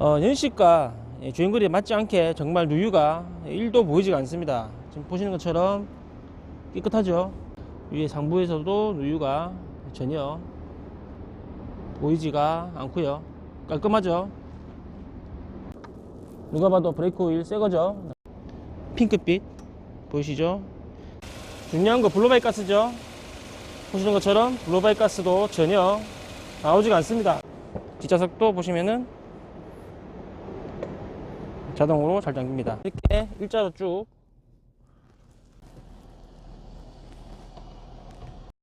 어, 연식과 예, 주행거리에 맞지 않게 정말 누유가 1도 보이지가 않습니다. 지금 보시는 것처럼 깨끗하죠. 위에 상부에서도 누유가 전혀 보이지가 않고요. 깔끔하죠. 누가 봐도 브레이크 오일 새 거죠. 핑크빛 보이시죠? 중요한 거 블로바이 가스죠. 보시는 것처럼 블로바이 가스도 전혀 나오지가 않습니다. 뒷좌석도 보시면은 자동으로 잘 잠깁니다. 이렇게 일자로 쭉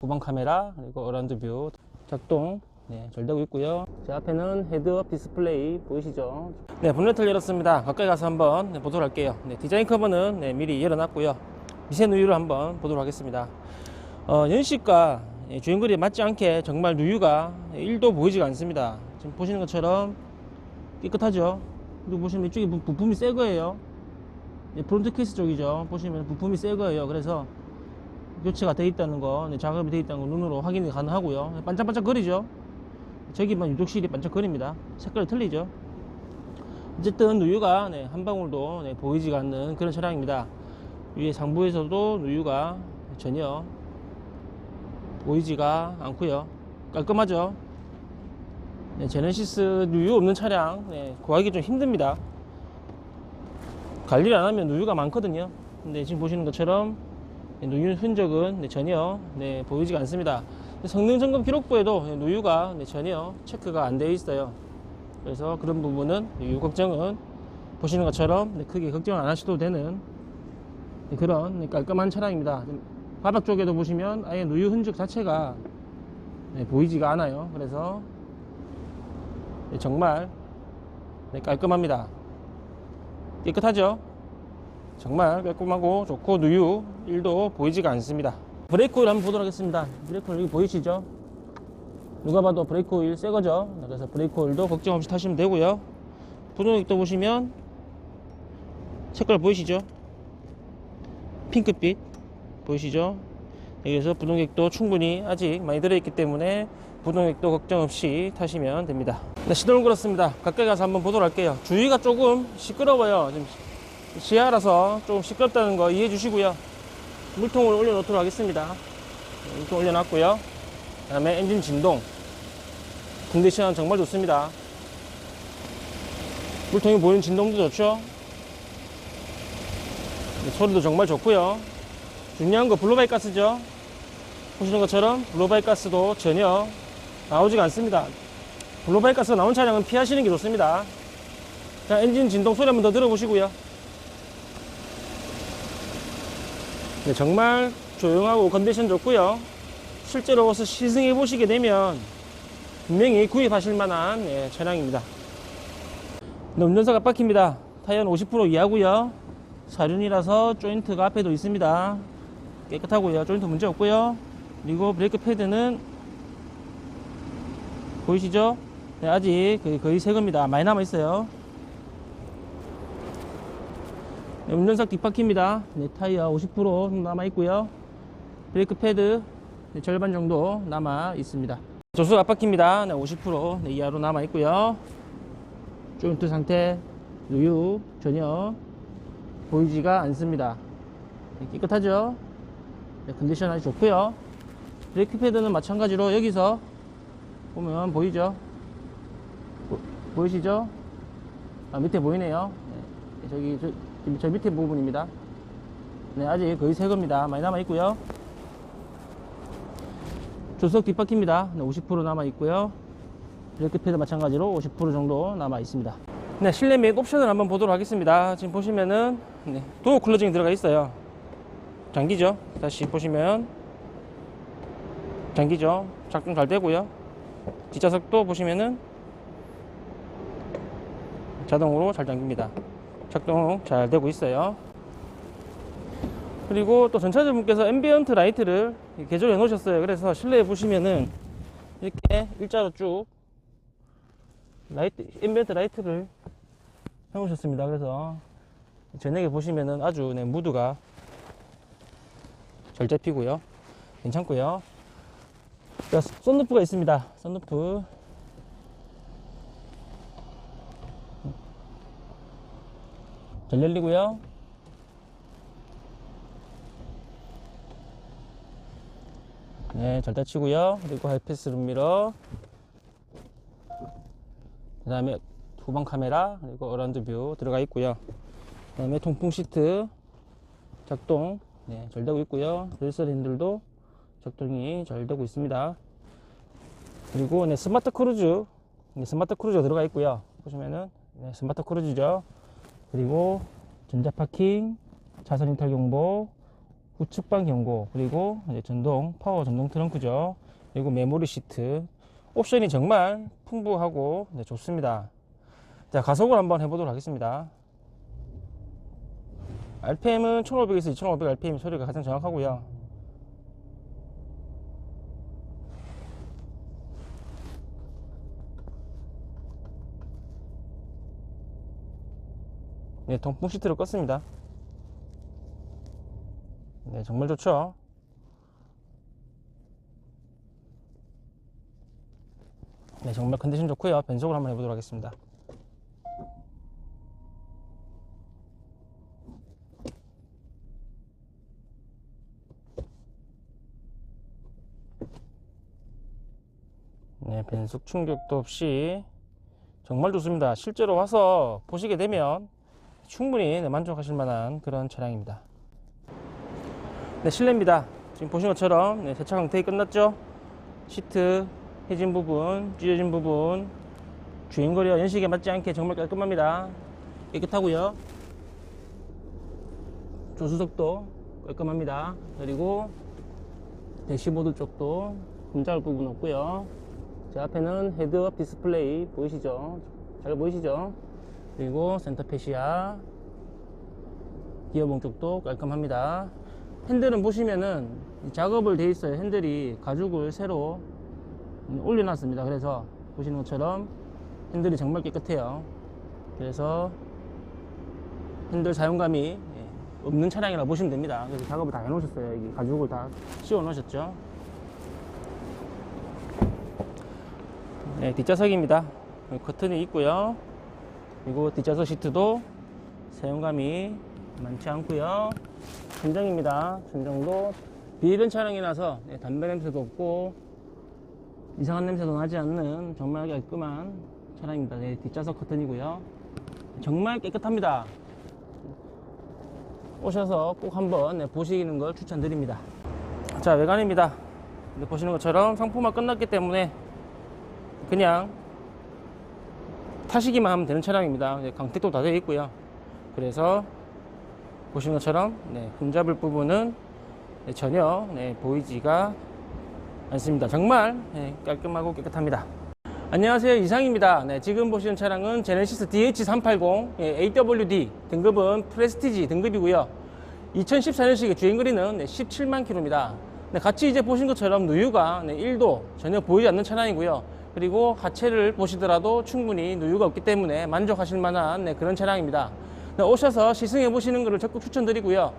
후방 카메라 그리고 어라운드 뷰 작동 네, 잘 되고 있고요. 제 앞에는 헤드업 디스플레이 보이시죠? 네, 본네트를 열었습니다. 가까이 가서 한번 네, 보도록 할게요. 네, 디자인 커버는 네, 미리 열어놨고요. 미세 누유를 한번 보도록 하겠습니다. 어, 연식과 예, 주행거리에 맞지 않게 정말 누유가 1도 보이지가 않습니다. 지금 보시는 것처럼 깨끗하죠? 그리고 보시면 이쪽에 부- 부품이 새 거예요. 예, 프론트 케이스 쪽이죠. 보시면 부품이 새 거예요. 그래서 교체가 돼 있다는 거, 네, 작업이 돼 있다는 거 눈으로 확인이 가능하고요. 반짝반짝 거리죠. 저기만 유독실이 반짝거립니다. 색깔이 틀리죠. 어쨌든 누유가 네, 한 방울도 네, 보이지가 않는 그런 차량입니다. 위에 상부에서도 누유가 전혀 보이지가 않고요. 깔끔하죠. 네, 제네시스 누유 없는 차량 네, 구하기 좀 힘듭니다. 관리를 안 하면 누유가 많거든요. 근데 지금 보시는 것처럼 네, 누유 흔적은 네, 전혀 네, 보이지가 않습니다. 성능 점검 기록부에도 네, 누유가 네, 전혀 체크가 안 되어 있어요. 그래서 그런 부분은 누유 걱정은 보시는 것처럼 네, 크게 걱정 안 하셔도 되는 네, 그런 네, 깔끔한 차량입니다. 바닥 쪽에도 보시면 아예 누유 흔적 자체가 네, 보이지가 않아요. 그래서 네, 정말 네, 깔끔합니다. 깨끗하죠? 정말 깔끔하고 좋고 누유 1도 보이지가 않습니다. 브레이크 오일 한번 보도록 하겠습니다. 브레이크 오일 보이시죠? 누가 봐도 브레이크 오일 새 거죠? 네, 그래서 브레이크 오일도 걱정 없이 타시면 되고요. 부동액도 보시면 색깔 보이시죠? 핑크빛 보이시죠? 여기서 부동액도 충분히 아직 많이 들어있기 때문에 부동액도 걱정 없이 타시면 됩니다. 네, 시동을 걸었습니다. 가까이 가서 한번 보도록 할게요. 주위가 조금 시끄러워요. 지금 시야라서 조금 시끄럽다는 거 이해해 주시고요. 물통을 올려놓도록 하겠습니다. 네, 물통 올려놨고요. 그 다음에 엔진 진동. 컨디션 정말 좋습니다. 물통이 보이는 진동도 좋죠. 네, 소리도 정말 좋고요. 중요한 거 블로바이 가스죠. 보시는 것처럼 블로바이 가스도 전혀 나오지가 않습니다. 블로바이 가스 나온 차량은 피하시는 게 좋습니다. 자, 엔진 진동 소리 한번 더 들어보시고요. 네, 정말 조용하고 컨디션 좋고요. 실제로 와서 시승해 보시게 되면 분명히 구입하실 만한 예, 차량입니다. 네, 운전석 앞바퀴입니다. 타이어는 50% 이하고요. 사륜이라서 조인트가 앞에도 있습니다. 깨끗하고요. 조인트 문제 없고요. 그리고 브레이크 패드는 보이시죠? 네, 아직 거의, 거의 새 겁니다. 많이 남아 있어요. 네, 운전석 뒷바퀴입니다. 네, 타이어 50% 남아 있고요. 브레이크 패드 네, 절반 정도 남아 있습니다. 조수 앞바퀴입니다. 네, 50% 네, 이하로 남아 있고요. 조인트 상태 누유 전혀 보이지가 않습니다. 네, 깨끗하죠? 네, 컨디션 아주 좋고요. 브레이크 패드는 마찬가지로 여기서 보면 보이죠? 보, 보이시죠? 아, 밑에 보이네요. 네, 저기 저, 저 밑에 부분입니다. 네, 아직 거의 새 겁니다. 많이 남아 있고요. 조수석 뒷바퀴입니다. 네, 50% 남아 있고요. 브레이크 패드 마찬가지로 50% 정도 남아 있습니다. 네, 실내 및 옵션을 한번 보도록 하겠습니다. 지금 보시면은 네, 도어 클로징이 들어가 있어요. 잠기죠? 다시 보시면 잠기죠? 작동 잘 되고요. 뒷좌석도 보시면은 자동으로 잘 잠깁니다. 작동 잘 되고 있어요. 그리고 또 전차주분께서 앰비언트 라이트를 개조해 놓으셨어요. 그래서 실내에 보시면은 이렇게 일자로 쭉 라이트, 앰비언트 라이트를 해 놓으셨습니다. 그래서 저녁에 보시면은 아주 네, 무드가 잘 잡히고요. 괜찮고요. 자, 썬루프가 있습니다. 썬루프. 잘 열리고요. 네, 잘 닫히고요. 그리고 하이패스 룸미러. 그 다음에 후방 카메라, 그리고 어라운드 뷰 들어가 있고요. 그 다음에 통풍 시트 작동, 네, 잘 되고 있고요. 벨설 핸들도 작동이 잘 되고 있습니다. 그리고 네, 스마트 크루즈, 네, 스마트 크루즈 들어가 있고요. 보시면은 네, 스마트 크루즈죠. 그리고 전자 파킹, 자선 이탈 경보, 우측방 경고, 그리고 전동 파워 전동 트렁크죠. 그리고 메모리 시트. 옵션이 정말 풍부하고 네, 좋습니다. 자, 가속을 한번 해보도록 하겠습니다. RPM은 1500에서 2500 RPM 소리가 가장 정확하고요. 네, 동풍 시트를 껐습니다. 네, 정말 좋죠. 네, 정말 컨디션 좋고요. 변속을 한번 해보도록 하겠습니다. 네, 변속 충격도 없이 정말 좋습니다. 실제로 와서 보시게 되면 충분히 네, 만족하실 만한 그런 차량입니다. 네, 실내입니다. 지금 보신 것처럼 네, 세차 강태이 끝났죠? 시트 해진 부분, 찢어진 부분, 주행거리와 연식에 맞지 않게 정말 깔끔합니다. 깨끗하고요. 조수석도 깔끔합니다. 그리고 대시보드 쪽도 흠잡을 부분 없고요. 제 앞에는 헤드업 디스플레이 보이시죠? 잘 보이시죠? 그리고 센터 페시아 기어봉 쪽도 깔끔합니다. 핸들은 보시면은 작업을 돼 있어요. 핸들이 가죽을 새로 올려놨습니다. 그래서 보시는 것처럼 핸들이 정말 깨끗해요. 그래서 핸들 사용감이 예, 없는 차량이라고 보시면 됩니다. 그래서 작업을 다 해놓으셨어요. 여기 가죽을 다 씌워 놓으셨죠. 네, 뒷좌석입니다. 커튼이 있고요. 그리고 뒷좌석 시트도 사용감이 많지 않고요. 천정입니다. 천정도 비흡연 차량이라서 네, 담배 냄새도 없고 이상한 냄새도 나지 않는 정말 깔끔한 차량입니다. 네, 뒷좌석 커튼이고요. 정말 깨끗합니다. 오셔서 꼭 한번 네, 보시는 걸 추천드립니다. 자, 외관입니다. 네, 보시는 것처럼 상품화 끝났기 때문에 그냥 타시기만 하면 되는 차량입니다. 네, 강택도 다 되어 있고요. 그래서 보시는 것처럼 네, 흠잡을 부분은 네, 전혀 네, 보이지가 않습니다. 정말 네, 깔끔하고 깨끗합니다. 안녕하세요 이상입니다. 네, 지금 보시는 차량은 제네시스 DH380 예, AWD 등급은 프레스티지 등급이고요. 2014년식의 주행거리는 네, 17만 킬로입니다. 네, 같이 이제 보신 것처럼 누유가 네, 1도 전혀 보이지 않는 차량이고요. 그리고 하체를 보시더라도 충분히 누유가 없기 때문에 만족하실 만한 네, 그런 차량입니다. 네, 오셔서 시승해 보시는 것을 적극 추천드리고요.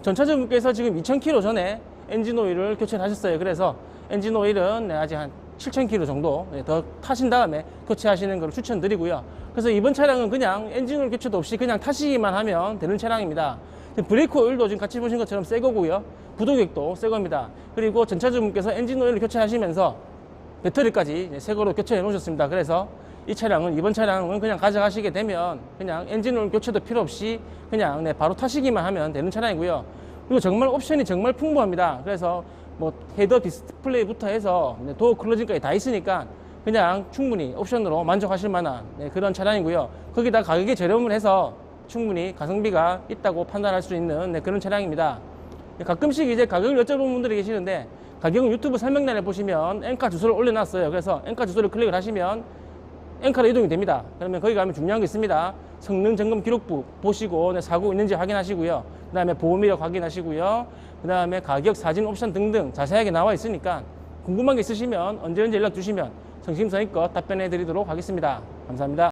전차주분께서 지금 2,000km 전에 엔진 오일을 교체를 하셨어요. 그래서 엔진 오일은 네, 아직 한 7,000km 정도 네, 더 타신 다음에 교체하시는 것을 추천드리고요. 그래서 이번 차량은 그냥 엔진 오일 교체도 없이 그냥 타시기만 하면 되는 차량입니다. 브레이크 오일도 지금 같이 보신 것처럼 새 거고요. 부도객도 새 겁니다. 그리고 전차주분께서 엔진 오일을 교체하시면서 배터리까지 새 거로 교체해 놓으셨습니다. 그래서 이 차량은 이번 차량은 그냥 가져가시게 되면 그냥 엔진오일 교체도 필요 없이 그냥 네, 바로 타시기만 하면 되는 차량이고요. 그리고 정말 옵션이 정말 풍부합니다. 그래서 뭐 헤더 디스플레이부터 해서 네, 도어 클로징까지 다 있으니까 그냥 충분히 옵션으로 만족하실 만한 네, 그런 차량이고요. 거기다 가격이 저렴을 해서 충분히 가성비가 있다고 판단할 수 있는 네, 그런 차량입니다. 가끔씩 이제 가격을 여쭤보는 분들이 계시는데 가격은 유튜브 설명란에 보시면 엔카 주소를 올려놨어요. 그래서 엔카 주소를 클릭을 하시면 엔카로 이동이 됩니다. 그러면 거기 가면 중요한 게 있습니다. 성능 점검 기록부 보시고 네, 사고 있는지 확인하시고요. 그 다음에 보험 이력 확인하시고요. 그 다음에 가격, 사진, 옵션 등등 자세하게 나와 있으니까 궁금한 게 있으시면 언제든지 연락 주시면 성심성의껏 답변해 드리도록 하겠습니다. 감사합니다.